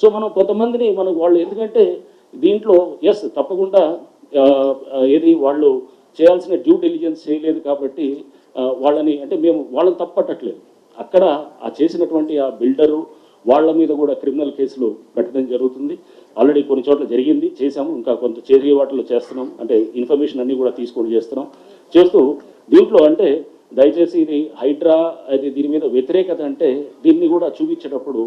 So మనం కొంతమందిని మనం వాళ్ళు ఎందుకంటే దీంట్లో ఎస్ తప్పకుండా ఏది వాళ్ళు చేయాల్సిన డ్యూ డెలిజెన్స్ చేయలేదు కాబట్టి వాళ్ళని అంటే మేము వాళ్ళని తప్పట్టట్లేదు. అక్కడ ఆ చేసినటువంటి ఆ బిల్డరు వాళ్ళ మీద కూడా క్రిమినల్ కేసులు పెట్టడం జరుగుతుంది. ఆల్రెడీ కొన్ని చోట్ల జరిగింది చేశాము ఇంకా కొంత చేరిగే వాటిలో చేస్తున్నాం. అంటే ఇన్ఫర్మేషన్ అన్నీ కూడా తీసుకొని చేస్తున్నాం. చేస్తూ దీంట్లో అంటే దయచేసి ఇది హైడ్రా అది దీని మీద వ్యతిరేకత అంటే దీన్ని కూడా చూపించేటప్పుడు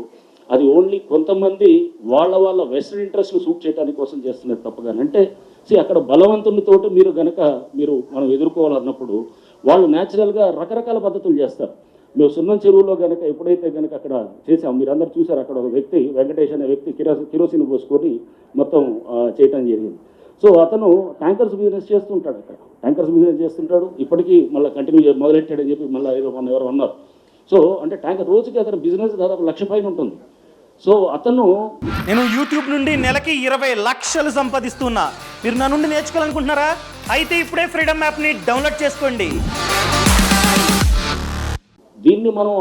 అది ఓన్లీ కొంతమంది వాళ్ళ వాళ్ళ వెస్టర్న్ ఇంట్రెస్ట్ను సూట్ చేయడానికి కోసం చేస్తున్నారు తప్పగాని అంటే see అక్కడ బలవంతునితోటి మీరు గనక మీరు మనం ఎదుర్కోవాలన్నప్పుడు వాళ్ళు న్యాచురల్గా రకరకాల పద్ధతులు చేస్తారు. మేము సున్నం చెరువులో కనుక ఎప్పుడైతే గనక అక్కడ చేసాం మీరు అందరు చూసారు అక్కడ ఒక వ్యక్తి వెంకటేష్ అనే వ్యక్తి కిరోసి కిరోసిన్ పోసుకొని మొత్తం చేయటం జరిగింది. సో అతను ట్యాంకర్స్ బిజినెస్ చేస్తుంటాడు అక్కడ. ట్యాంకర్స్ బిజినెస్ చేస్తుంటాడు. ఇప్పటికీ మళ్ళీ కంటిన్యూ మొదలెట్టాడని చెప్పి మళ్ళీ ఏదో మన ఎవరు అన్నారు. సో అంటే ట్యాంకర్ రోజుకి అతని బిజినెస్ దాదాపు లక్ష పైన ఉంటుంది. సో అతను నేను యూట్యూబ్ నుండి నెలకి ఇరవై లక్షలు సంపాదిస్తున్నా. మీరు నా నుండి నేర్చుకోవాలనుకుంటున్నారా? అయితే ఇప్పుడే ఫ్రీడమ్ యాప్ని డౌన్లోడ్ చేసుకోండి. దీన్ని మనం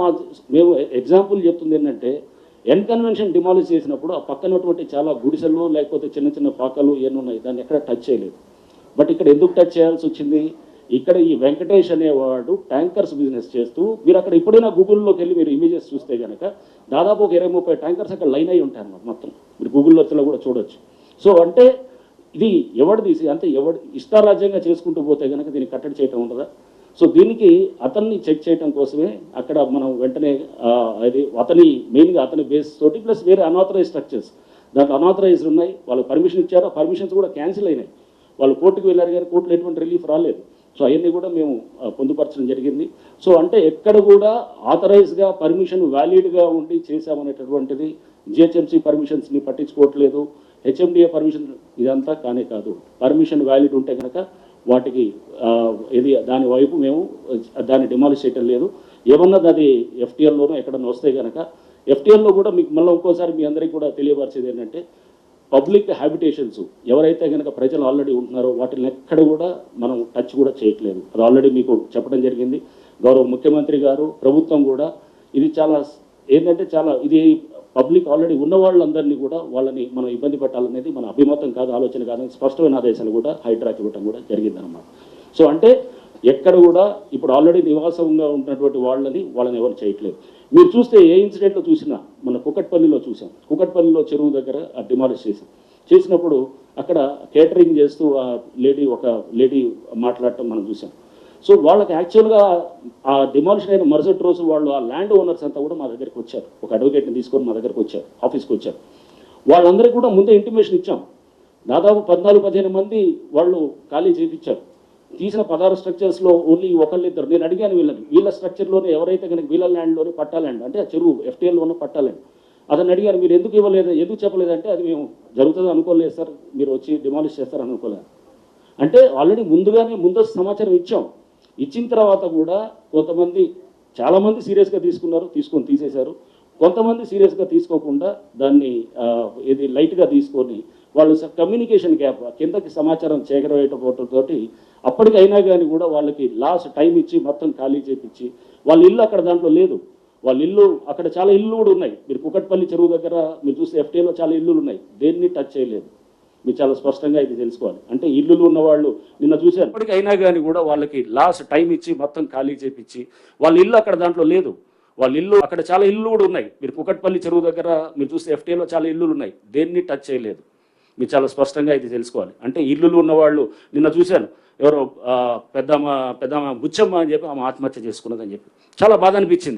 మేము ఎగ్జాంపుల్ చెప్తుంది ఏంటంటే ఎన్ కన్వెన్షన్ డిమాలిష్ చేసినప్పుడు ఆ పక్కనటువంటి చాలా గుడిసెలు లేకపోతే చిన్న చిన్న పాకలు ఇవన్నీ ఉన్నాయి దాన్ని ఎక్కడ టచ్ చేయలేదు. బట్ ఇక్కడ ఎందుకు టచ్ చేయాల్సి వచ్చింది? ఇక్కడ ఈ వెంకటేష్ అనేవాడు ట్యాంకర్స్ బిజినెస్ చేస్తూ మీరు అక్కడ ఇప్పుడైనా గూగుల్లోకి వెళ్ళి మీరు ఇమేజెస్ చూస్తే కనుక దాదాపు ఒక ఇరవై ముప్పై ట్యాంకర్స్ అక్కడ లైన్ అయి ఉంటాయి అన్నమాట మొత్తం. మీరు గూగుల్లో కూడా చూడొచ్చు. సో అంటే ఇది ఎవడు తీసి అంటే ఎవడు ఇష్టారాజ్యంగా చేసుకుంటూ పోతే కనుక దీన్ని కట్టడి చేయటం ఉండదా? సో దీనికి అతన్ని చెక్ చేయడం కోసమే అక్కడ మనం వెంటనే అది అతని మెయిన్గా అతని బేస్ తోటి ప్లస్ వేరే అనాథరైజ్ స్ట్రక్చర్స్ దాంట్లో అనాథరైజ్డ్ ఉన్నాయి వాళ్ళు పర్మిషన్ ఇచ్చారు. పర్మిషన్స్ కూడా క్యాన్సిల్ అయినాయి. వాళ్ళు కోర్టుకు వెళ్ళారు కానీ కోర్టులో ఎటువంటి రిలీఫ్ రాలేదు. సో అవన్నీ కూడా మేము పొందుపరచడం జరిగింది. సో అంటే ఎక్కడ కూడా ఆథరైజ్గా పర్మిషన్ వ్యాలిడ్గా ఉండి చేశామనేటటువంటిది జిహెచ్ఎంసీ పర్మిషన్స్ని పట్టించుకోవట్లేదు. హెచ్ఎండిఏ పర్మిషన్ ఇదంతా కానే కాదు. పర్మిషన్ వ్యాలిడ్ ఉంటే కనుక వాటికి ఇది దాని వైపు మేము దాన్ని డిమాలిష్ చేయటం లేదు. ఏమన్నది అది ఎఫ్టీఎల్లోనూ ఎక్కడన్నా వస్తే కనుక ఎఫ్టీఎల్లో కూడా మీకు మళ్ళీ ఇంకోసారి మీ అందరికీ కూడా తెలియపరిచేది ఏంటంటే పబ్లిక్ హ్యాబిటేషన్స్ ఎవరైతే కనుక ప్రజలు ఆల్రెడీ ఉంటున్నారో వాటిని ఎక్కడ కూడా మనం టచ్ కూడా చేయట్లేదు. అది ఆల్రెడీ మీకు చెప్పడం జరిగింది. గౌరవ ముఖ్యమంత్రి గారు ప్రభుత్వం కూడా ఇది చాలా ఏంటంటే చాలా ఇది పబ్లిక్ ఆల్రెడీ ఉన్న వాళ్ళందరినీ కూడా వాళ్ళని మనం ఇబ్బంది పెట్టాలనేది మన అభిమతం కాదు ఆలోచన కాదని స్పష్టమైన ఆదేశాలు కూడా హైడ్రాకి ఇవ్వడం కూడా జరిగిందనమాట సో అంటే ఎక్కడ కూడా ఇప్పుడు ఆల్రెడీ నివాసంగా ఉన్నటువంటి వాళ్ళని వాళ్ళని ఎవరు చేయట్లేదు. మీరు చూస్తే ఏ ఇన్సిడెంట్లో చూసినా మన కుకట్పల్లిలో చూసాం. కుకట్పల్లిలో చెరువు దగ్గర ఆ డిమాలిష్ చేసాం చేసినప్పుడు అక్కడ కేటరింగ్ చేస్తూ ఆ లేడీ ఒక లేడీ మాట్లాడటం మనం చూసాం. సో వాళ్ళకి యాక్చువల్గా ఆ డిమాలిషన్ అయిన మరుసటి రోజు వాళ్ళు ఆ ల్యాండ్ ఓనర్స్ అంతా కూడా మా దగ్గరికి వచ్చారు. ఒక అడ్వకేట్ని తీసుకొని మా దగ్గరకు వచ్చారు. ఆఫీస్కి వచ్చారు. వాళ్ళందరికీ కూడా ముందే ఇంటిమేషన్ ఇచ్చాం. దాదాపు పద్నాలుగు పదిహేను మంది వాళ్ళు ఖాళీ చేయించారు తీసిన పదహారు స్ట్రక్చర్స్లో ఓన్లీ ఒకళ్ళిద్దరు. నేను అడిగాను వీళ్ళని వీళ్ళ స్ట్రక్చర్లోనే ఎవరైతే కనుక వీళ్ళ ల్యాండ్లోనే పట్టాలండి అంటే ఆ చెరువు ఎఫ్టీఎల్లో ఉన్న పట్టాలండి. అతను అడిగారు మీరు ఎందుకు ఇవ్వలేదు ఎందుకు చెప్పలేదంటే అది మేము జరుగుతుంది అనుకోలేదు సార్ మీరు వచ్చి డిమాలిష్ చేస్తారు అనుకోలేదు. అంటే ఆల్రెడీ ముందుగానే ముందస్తు సమాచారం ఇచ్చాం. ఇచ్చిన తర్వాత కూడా కొంతమంది చాలామంది సీరియస్గా తీసుకున్నారు తీసుకొని తీసేశారు. కొంతమంది సీరియస్గా తీసుకోకుండా దాన్ని ఇది లైట్గా తీసుకొని వాళ్ళు కమ్యూనికేషన్ గ్యాప్ కిందకి సమాచారం చేకరవేయటంతోటి అప్పటికైనా కానీ కూడా వాళ్ళకి లాస్ట్ టైం ఇచ్చి మొత్తం ఖాళీ చేపించి వాళ్ళ ఇల్లు అక్కడ దాంట్లో లేదు. వాళ్ళ ఇల్లు అక్కడ చాలా ఇల్లు కూడా ఉన్నాయి. మీరు కుకట్పల్లి చెరువు దగ్గర మీరు చూస్తే ఎఫ్టీఏలో చాలా ఇల్లులు ఉన్నాయి. దేన్ని టచ్ చేయలేదు. మీరు చాలా స్పష్టంగా ఇది తెలుసుకోవాలి. అంటే ఇల్లులు ఉన్నవాళ్ళు నిన్న చూశారు. ఇప్పటికైనా కానీ కూడా వాళ్ళకి లాస్ట్ టైం ఇచ్చి మొత్తం ఖాళీ చేపించి వాళ్ళ ఇల్లు అక్కడ దాంట్లో లేదు. వాళ్ళ ఇల్లు అక్కడ చాలా ఇల్లు కూడా ఉన్నాయి. మీరు కుకట్పల్లి చెరువు దగ్గర మీరు చూస్తే ఎఫ్టీఏలో చాలా ఇల్లులు ఉన్నాయి. దేన్ని టచ్ చేయలేదు. మీరు చాలా స్పష్టంగా ఇది తెలుసుకోవాలి. అంటే ఇల్లులు ఉన్నవాళ్ళు నిన్న చూశాను ఎవరో ఆ, పెద్దమ్మ పెద్దమ్మ బుచ్చమ్మ అని చెప్పి ఆమె ఆత్మహత్య చేసుకున్నదని చెప్పి. చాలా బాధ అనిపించింది.